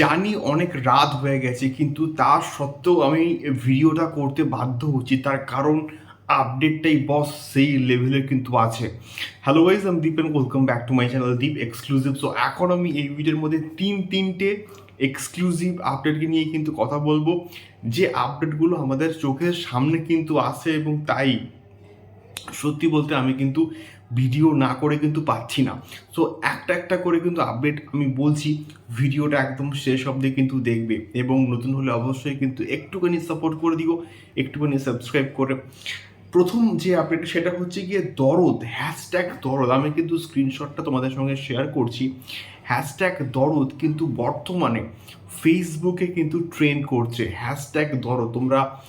জানি অনেক রাত হয়ে গেছে, কিন্তু তা সত্ত্বেও আমি ভিডিওটা করতে বাধ্য হচ্ছি। তার কারণ আপডেটটাই বস সেই লেভেলের কিন্তু আছে। হ্যালো গাইজ আমি Deep and welcome back to my channel Deep exclusive so এখন আমি এই ভিডিওর মধ্যে তিন, তিনটে এক্সক্লুসিভ আপডেটকে নিয়ে কিন্তু কথা বলব। যে আপডেটগুলো আমাদের চোখের সামনে কিন্তু আসে এবং তাই সত্যি বলতে আমি কিন্তু ভিডিও না করে কিন্তু পাচ্ছি না। সো একটা একটা করে কিন্তু আপডেট আমি বলছি, ভিডিওটা একদম শেষ অবধি কিন্তু দেখবে এবং নতুন হলে অবশ্যই কিন্তু একটুখানি সাপোর্ট করে দিও, একটুখানি সাবস্ক্রাইব করে। প্রথম যে আপডেট সেটা হচ্ছে গিয়ে দরদ হ্যাশট্যাগ দরদ। আমি কিন্তু স্ক্রিনশটটা তোমাদের সঙ্গে শেয়ার করছি। হ্যাশট্যাগ দরদ কিন্তু বর্তমানে ফেসবুকে কিন্তু ট্রেন্ড করছে। হ্যাশট্যাগ দরদ, তোমরা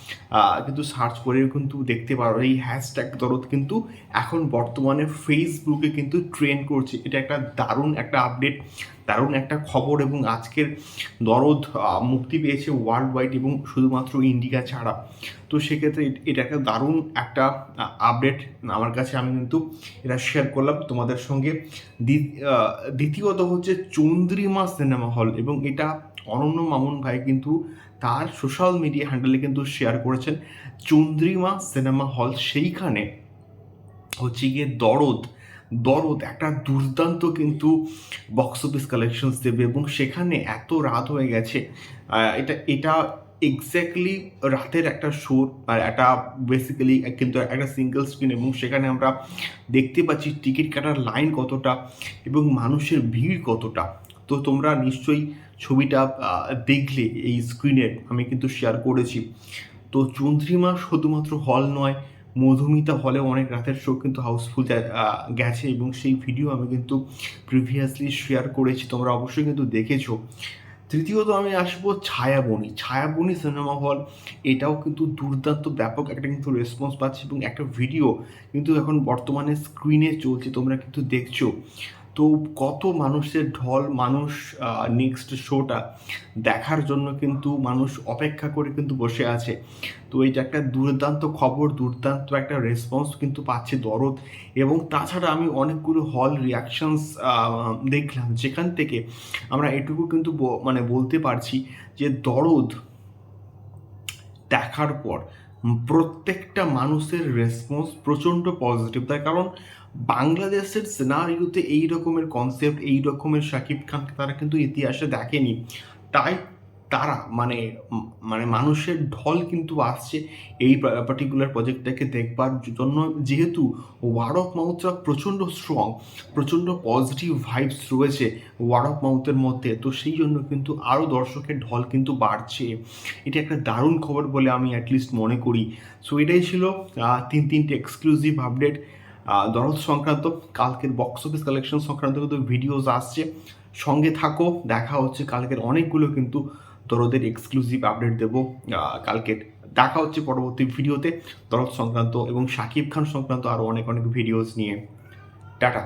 কিন্তু সার্চ করে কিন্তু দেখতে পারো। এই হ্যাশট্যাগ দরদ কিন্তু এখন বর্তমানে ফেসবুকে কিন্তু ট্রেন্ড করছে। এটা একটা দারুণ একটা আপডেট দারুণ একটা খবর এবং আজকের দরদ মুক্তি পেয়েছে ওয়ার্ল্ড ওয়াইড এবং শুধুমাত্র ইন্ডিয়া ছাড়া। তো সেক্ষেত্রে এটা একটা দারুণ একটা আপডেট আমার কাছে আমি কিন্তু এটা শেয়ার করলাম তোমাদের সঙ্গে। দ্বি- দ্বিতীয়ত হচ্ছে চন্দ্রিমা সিনেমা হল এবং এটা অনন্য মামুন ভাই কিন্তু তার সোশ্যাল মিডিয়া হ্যান্ডেলে কিন্তু শেয়ার করেছেন। চন্দ্রিমা সিনেমা হল সেইখানে হচ্ছে গিয়ে দরদ দরদ একটা দুর্দান্ত কিন্তু বক্স অফিস কালেকশনস দেবে এবং সেখানে এত রাত হয়ে গেছে। এটা এটা এক্স্যাক্টলি রাতের একটা শো আর একটা বেসিক্যালি কিন্তু একটা সিঙ্গেল স্ক্রিন এবং সেখানে আমরা দেখতে পাচ্ছি টিকিট কাটার লাইন কতটা এবং মানুষের ভিড় কতটা। তো তোমরা নিশ্চয়ই ছবিটা দেখলে এই স্ক্রিনের আমি কিন্তু শেয়ার করেছি। তো চন্দ্রিমা শুধুমাত্র হল নয়, মধুমিতা হলে অনেক রাতের শো কিন্তু হাউসফুল গেছে এবং সেই ভিডিও আমি কিন্তু প্রিভিয়াসলি শেয়ার করেছি, তোমরা অবশ্যই কিন্তু দেখেছ। তৃতীয়ত আমি আসব ছায়াবনি। ছায়াবনি সিনেমা হল এটাও কিন্তু দুর্দান্ত ব্যাপক একটা কিন্তু রেসপন্স পাচ্ছে এবং একটা ভিডিও কিন্তু এখন বর্তমানে স্ক্রিনে চলছে, তোমরা কিন্তু দেখছ। তো কত মানুষের ঢল মানুষ নেক্সট শোটা দেখার জন্য কিন্তু মানুষ অপেক্ষা করে কিন্তু বসে আছে। তো এটা একটা দুর্দান্ত খবর, দুর্দান্ত একটা রেসপন্স কিন্তু পাচ্ছে দরদ। এবং তাছাড়া আমি অনেকগুলো হল রিয়াকশনস দেখলাম। যেখান থেকে আমরা এটুকু কিন্তু মানে বলতে পারছি যে দরদ দেখার পর প্রত্যেকটা মানুষের রেসপন্স প্রচণ্ড পজিটিভ তার কারণ বাংলাদেশের সিনারিওতে এই রকমের কনসেপ্ট এই রকমের শাকিব খানকে তারা কিন্তু ইতিহাসে দেখেনি। তাই তারা মানে মানে মানুষের ঢল কিন্তু আসছে এই পার্টিকুলার প্রজেক্টটাকে দেখবার জন্য। যেহেতু ওয়ার্ড অফ মাউথটা প্রচণ্ড স্ট্রং প্রচণ্ড পজিটিভ ভাইবস রয়েছে ওয়ার্ড অফ মাউথের মধ্যে, তো সেই জন্য কিন্তু আরও দর্শকের ঢল কিন্তু বাড়ছে। এটা একটা দারুণ খবর বলে আমি অ্যাটলিস্ট মনে করি। সো এটাই ছিল তিন তিনটে এক্সক্লুসিভ আপডেট দরদ সংক্রান্ত, কালকের বক্স অফিস কালেকশন সংক্রান্ত কিন্তু ভিডিওস আসছে। সঙ্গে থাকো, দেখা হচ্ছে কালকের অনেকগুলো কিন্তু দরদের এক্সক্লুসিভ আপডেট দেবো কালকের দেখা হচ্ছে পরবর্তী ভিডিওতে দরদ সংক্রান্ত এবং শাকিব খান সংক্রান্ত আরও অনেক অনেক ভিডিওস নিয়ে। টাটা।